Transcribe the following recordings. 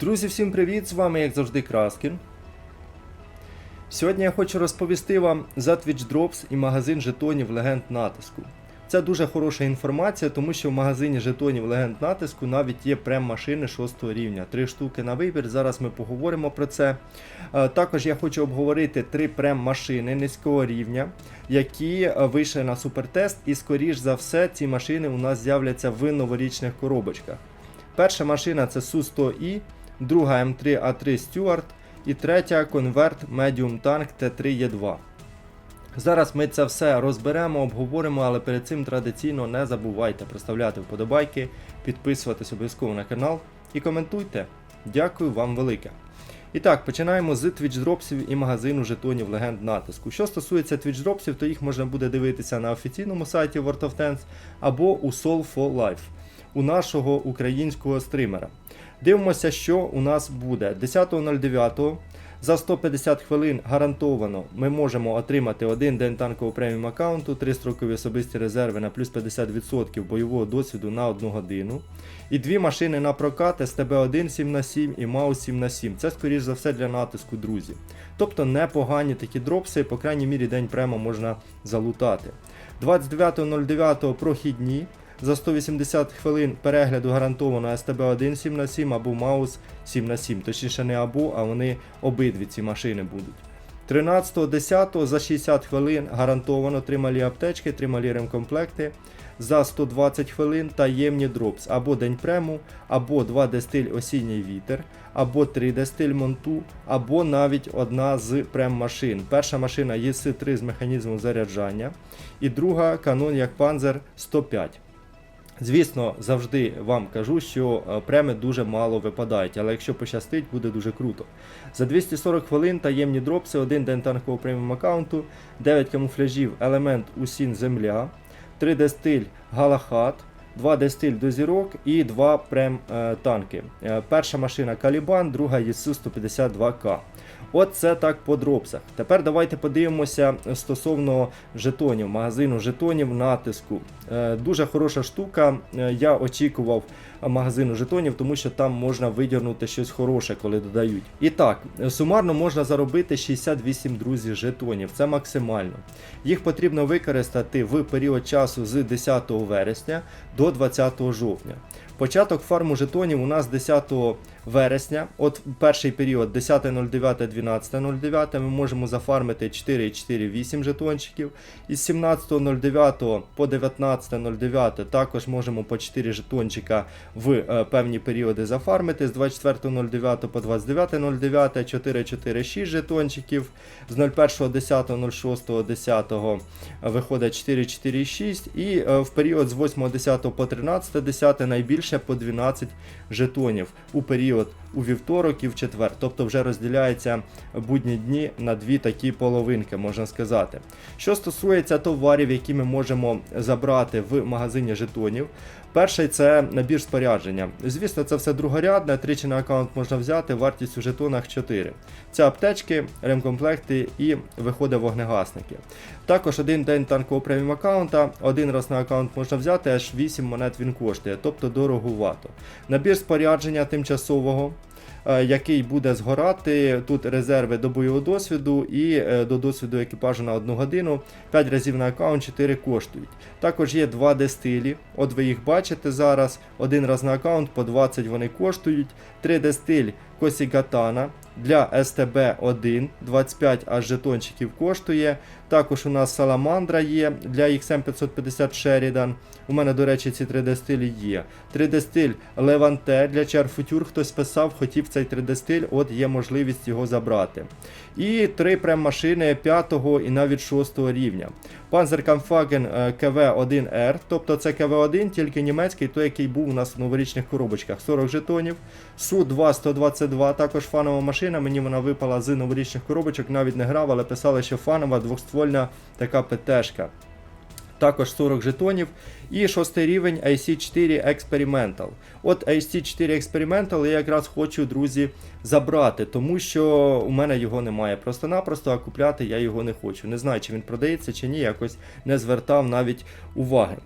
Друзі, всім привіт! З вами, як завжди, Краскін. Сьогодні я хочу розповісти вам за Twitch Drops і магазин жетонів легенд натиску. Це дуже хороша інформація, тому що в магазині жетонів легенд натиску навіть є прем-машини 6 рівня. Три штуки на вибір. Зараз ми поговоримо про це. Е, Також я хочу обговорити три прем-машини низького рівня, які е, вийшли на супертест, і скоріш за все ці машини у нас з'являться в новорічних коробочках. Перша машина це Су-100І, друга М3А3 Stewart і третя конверт Medium Tank Т3Е2. Зараз ми це все розберемо, обговоримо, але перед цим традиційно не забувайте проставляти вподобайки, підписуватись обов'язково на канал і коментуйте. Дякую вам велике. І так, починаємо з Twitch дропсів і магазину жетонів легенд натиску. Що стосується Twitch дропсів, то їх можна буде дивитися на офіційному сайті World of Tanks або у Soul for Life у нашого українського стримера. Дивимося, що у нас буде 10.09. За 150 хвилин гарантовано ми можемо отримати один день танкового преміум аккаунту, 3 строкові особисті резерви на плюс 50% бойового досвіду на 1 годину. І дві машини на прокат СТБ-1 7х7 і МАУС 7х7. Це, скоріш за все, для натиску, друзі. Тобто непогані такі дропси, по крайній мірі день премо можна залутати. 29.09 прохідні. За 180 хвилин перегляду гарантовано STB1 7 на 7 або Маус 7 на 7 Точніше не або, а вони обидві ці машини будуть. 13.10 за 60 хвилин гарантовано трималі аптечки, трималі ремкомплекти. За 120 хвилин таємні дропс або день прему, або 2D стиль осінній вітер, або 3D стиль монту, або навіть одна з прем-машин. Перша машина ЄС-3 з механізмом заряджання, і друга канон як Panzer 105. Звісно, завжди вам кажу, що е, преми дуже мало випадають, але якщо пощастить, буде дуже круто. За 240 хвилин таємні дропси, один день танкового преміум аккаунту, 9 камуфляжів, елемент Усін Земля, 3D стиль Галахат, 2D стиль дозірок і 2 прем е, танки. Е, перша машина Калібан, друга ЄСУ 152К. От це так по дропсах. Тепер давайте подивимося стосовно жетонів, магазину жетонів натиску. Е, Дуже хороша штука. Е, Я очікував магазину жетонів, тому що там можна видірнути щось хороше, коли додають. І так, сумарно можна заробити 68 друзі жетонів. Це максимально. Їх потрібно використати в період часу з 10 вересня до 20 жовтня. Початок фарму жетонів у нас 10 вересня. От перший період 10.09, 12.09 ми можемо зафармити 4,4,8 жетончиків. Із 17.09 по 19.09 також можемо по 4 жетончика в е, певні періоди зафармити. З 24.09 по 29.09 4, 4, 6 жетончиків. З 01.10.06.10 виходить 4, 4, 6. І е, в період з 8.10 по 13.10 найбільше по 12 жетонів у період от у вівторок і в четвер. Тобто вже розділяється будні дні на дві такі половинки, можна сказати. Що стосується товарів, які ми можемо забрати в магазині жетонів. Перший це набір спорядження. Звісно, це все другорядне, тричі на аккаунт можна взяти, вартість у жетонах 4. Це аптечки, ремкомплекти і виходить вогнегасники. Також один день танкового преміум аккаунта, один раз на аккаунт можна взяти, аж 8 монет він коштує, тобто дорогувато. Набір спорядження тимчасового. Е, Який буде згорати тут резерви до бойового досвіду і е, до досвіду екіпажу на 1 годину. 5 разів на аккаунт 4 коштують. Також є два дестилі. От ви їх бачите зараз. Один раз на аккаунт по 20 вони коштують. 3D стиль Косігатана для STB1 25 аж жетончиків коштує. Також у нас Саламандра є для XM 550 Sheridan. У мене, до речі, ці 3D стилі є. 3D стиль Levante для Future. Хтось писав, хотів цей 3D стиль, от є можливість його забрати. І три прем-машини 5 і навіть 6 рівня. Panzerkampfwagen е, КВ-1R, тобто це КВ-1, тільки німецький, той, який був у нас в новорічних коробочках. 40 жетонів. Су-2 122, також фанова машина. Мені вона випала з новорічних коробочок, навіть не грав, але писали, що фанова двохствольна така ПТшка. Також 40 жетонів. І шостий рівень IC4 Experimental. От IC4 Experimental я якраз хочу, друзі, забрати, тому що у мене його немає просто-напросто, а купляти я його не хочу. Не знаю, чи він продається чи ні, якось не звертав навіть уваги.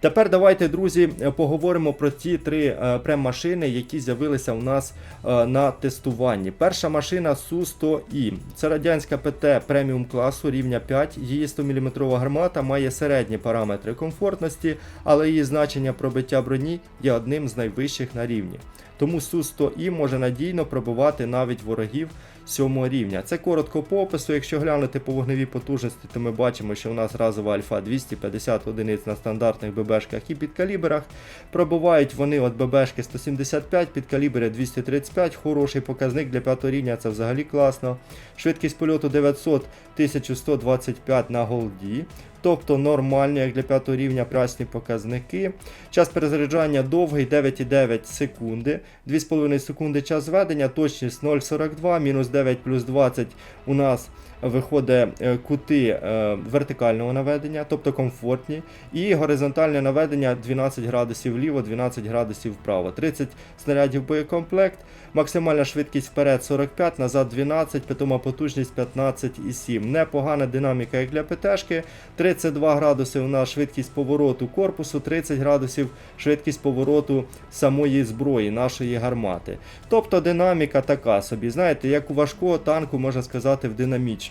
Тепер давайте, друзі, поговоримо про ті три е, прем-машини, які з'явилися у нас е, на тестуванні. Перша машина Су-100І. Це радянська ПТ преміум класу рівня 5. Її 100-мм гармата має середні параметри комфортності, але її значення пробиття броні є одним з найвищих на рівні. Тому Су-100І може надійно пробивати навіть ворогів сьомого рівня. Це коротко по опису. Якщо глянути по вогневій потужності, то ми бачимо, що в нас разова альфа 250 одиниць на стандартних ББшках і підкаліберах. Пробувають вони от ББшки 175, підкалібри 235, хороший показник для 5 рівня, це взагалі класно. Швидкість польоту 900 1125 на голді. Тобто нормальні, як для 5 рівня прасні показники. Час перезаряджання довгий 9,9 секунди. 2,5 секунди час зведення, точність 0,42, мінус 9 плюс 20 у нас виходить е, кути е, вертикального наведення, тобто комфортні, і горизонтальне наведення 12 градусів вліво, 12 градусів вправо. 30 снарядів боєкомплект, максимальна швидкість вперед 45, назад 12, питома потужність 15,7. Непогана динаміка, як для ПТшки. 32 градуси у нас швидкість повороту корпусу, 30 градусів швидкість повороту самої зброї, нашої гармати. Тобто динаміка така собі, знаєте, як у важкого танку, можна сказати, в динамічного.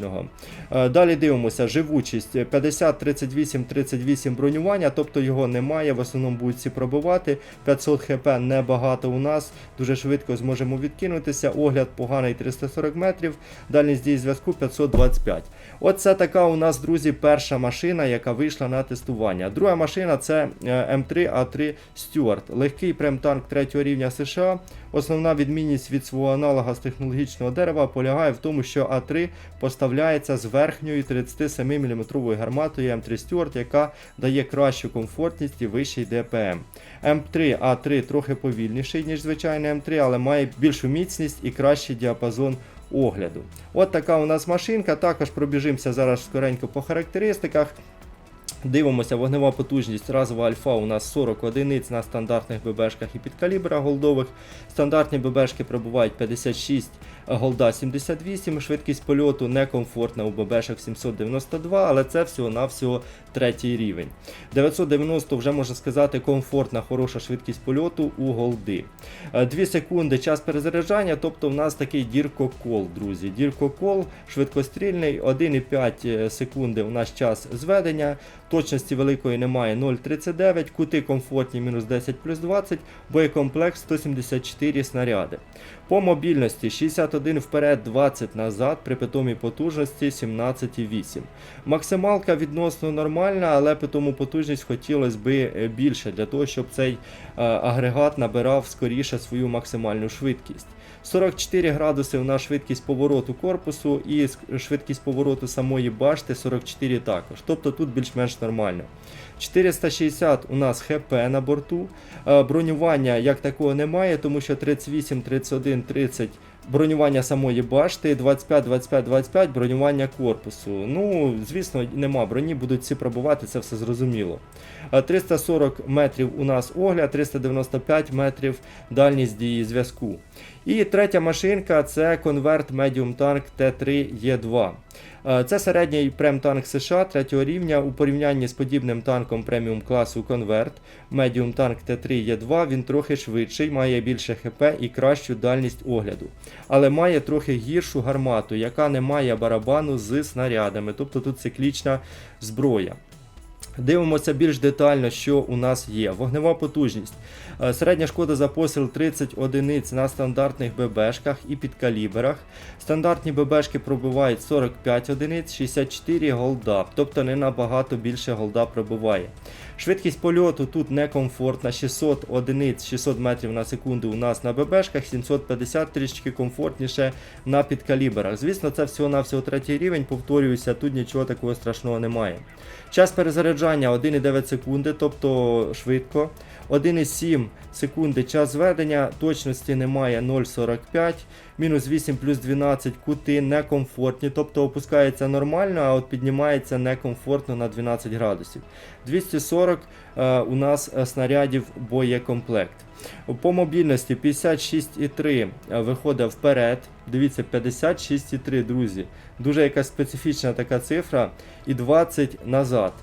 Е, Далі дивимося, живучість 50, 38, 38 бронювання, тобто його немає, в основному будуть всі пробивати. 500 хп небагато у нас, дуже швидко зможемо відкинутися. Огляд поганий 340 метрів, дальність дії зв'язку 525. Оце така у нас, друзі, перша машина, яка вийшла на тестування. Друга машина це е, М3А3 Stewart. Легкий прем-танк 3 рівня США. Основна відмінність від свого аналога з технологічного дерева полягає в тому, що А3 поставляється з верхньою 37 мм гарматою М3 Stuart, яка дає кращу комфортність і вищий ДПМ. М3 А3 трохи повільніший, ніж звичайний М3, але має більшу міцність і кращий діапазон огляду. От така у нас машинка. Також пробіжимося зараз скоренько по характеристиках. Дивимося, вогнева потужність разова альфа у нас 40 одиниць на стандартних ББшках і підкалібрах голдових. Стандартні ББшки пробувають 56, голда 78, швидкість польоту некомфортна у ББшах 792, але це всього-навсього третій рівень. 990 вже можна сказати комфортна, хороша швидкість польоту у голди. 2 секунди час перезаряджання, тобто в нас такий діркокол, друзі. Діркокол швидкострільний, 1,5 секунди у нас час зведення. Точності великої немає 0,39, кути комфортні мінус 10 плюс 20, боєкомплект 174 снаряди. По мобільності 61 вперед, 20 назад, при питомій потужності 17,8. Максималка відносно нормальна, але питому потужність хотілося б більше для того, щоб цей е, агрегат набирав скоріше свою максимальну швидкість. 44 градуси у нас швидкість повороту корпусу і швидкість повороту самої башти 44 також. Тобто тут більш-менш нормально. 460 у нас ХП на борту. Е, Бронювання як такого немає, тому що 38, 31, 30 бронювання самої башти, 25, 25, 25 бронювання корпусу. Ну, звісно, нема броні, будуть всі пробувати, це все зрозуміло. Е, 340 метрів у нас огляд, 395 метрів дальність дії зв'язку. І третя машинка це конверт Medium Tank T3E2. Е, Це середній прем-танк США 3 рівня у порівнянні з подібним танком преміум класу Convert. Medium Tank T3E2 він трохи швидший, має більше ХП і кращу дальність огляду. Але має трохи гіршу гармату, яка не має барабану з снарядами, тобто тут циклічна зброя. Дивимося більш детально, що у нас є. Вогнева потужність. Е, Середня шкода за постріл 30 одиниць на стандартних ББшках і підкаліберах. Стандартні ББшки пробивають 45 одиниць, 64 голда, тобто не набагато більше голда пробиває. Швидкість польоту тут некомфортна, 600 одиниць, 600 метрів на секунду у нас на ББшках, 750 трішки комфортніше на підкаліберах. Звісно, це всього-навсього третій рівень, повторююся, тут нічого такого страшного немає. Час перезаряджання 1,9 секунди, тобто швидко. 1,7 секунди час зведення, точності немає 0,45, мінус 8 плюс 12 кути некомфортні, тобто опускається нормально, а от піднімається некомфортно на 12 градусів. 240 е, у нас е, снарядів боєкомплект. По мобільності 56,3 е, виходить вперед. Дивіться, 56,3, друзі. Дуже якась специфічна така цифра. І 20 назад.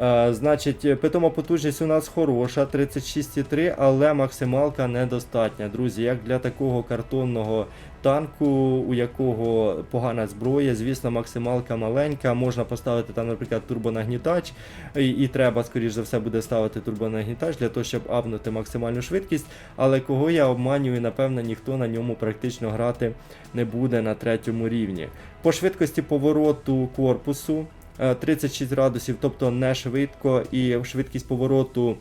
Е, значить, питома потужність у нас хороша, 36,3, але максималка недостатня. Друзі, як для такого картонного танку, у якого погана зброя, звісно, максималка маленька. Можна поставити там, наприклад, турбонагнітач, і, і треба, скоріш за все, буде ставити турбонагнітач для того, щоб апнути максимальну швидкість. Але кого я обманюю, напевно, ніхто на ньому практично грати не буде на третьому рівні. По швидкості повороту корпусу 36 градусів, тобто не швидко, і швидкість повороту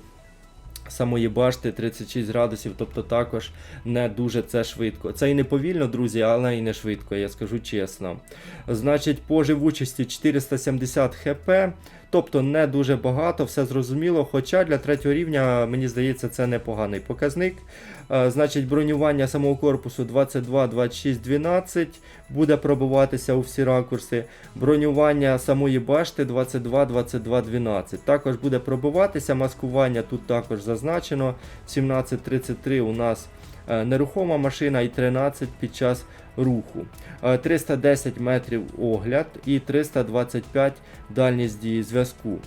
самої башти 36 градусів, тобто також не дуже це швидко. Це і не повільно, друзі, але і не швидко, я скажу чесно. Значить, по живучості 470 хп, тобто не дуже багато, все зрозуміло. Хоча для третього рівня, мені здається, це непоганий показник. Е, Значить, бронювання самого корпусу 22, 26, 12 буде пробиватися у всі ракурси. Бронювання самої башти 22, 22, 12. Також буде пробиватися. Маскування тут також зазначено. 17.33 у нас нерухома машина і 13 під час руху. Е, 310 метрів огляд і 325 дальність дії зв'язку.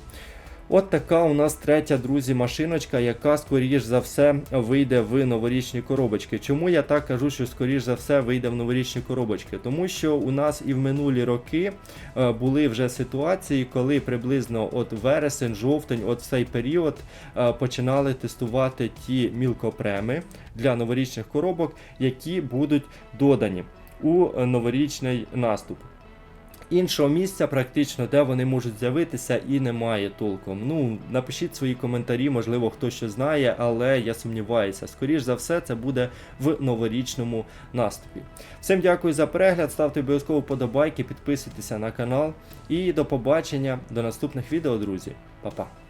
От така у нас третя, друзі, машиночка, яка, скоріш за все, вийде в новорічні коробочки. Чому я так кажу, що скоріш за все вийде в новорічні коробочки? Тому що у нас і в минулі роки е, були вже ситуації, коли приблизно от вересень, жовтень, от цей період е, починали тестувати ті мілкопреми для новорічних коробок, які будуть додані у новорічний наступ. Іншого місця, практично, де вони можуть з'явитися, і немає толком. Ну, напишіть свої коментарі, можливо, хто що знає, але я сумніваюся. Скоріш за все, це буде в новорічному наступі. Всім дякую за перегляд, ставте обов'язково подобайки, підписуйтеся на канал. І до побачення до наступних відео, друзі. Па-па.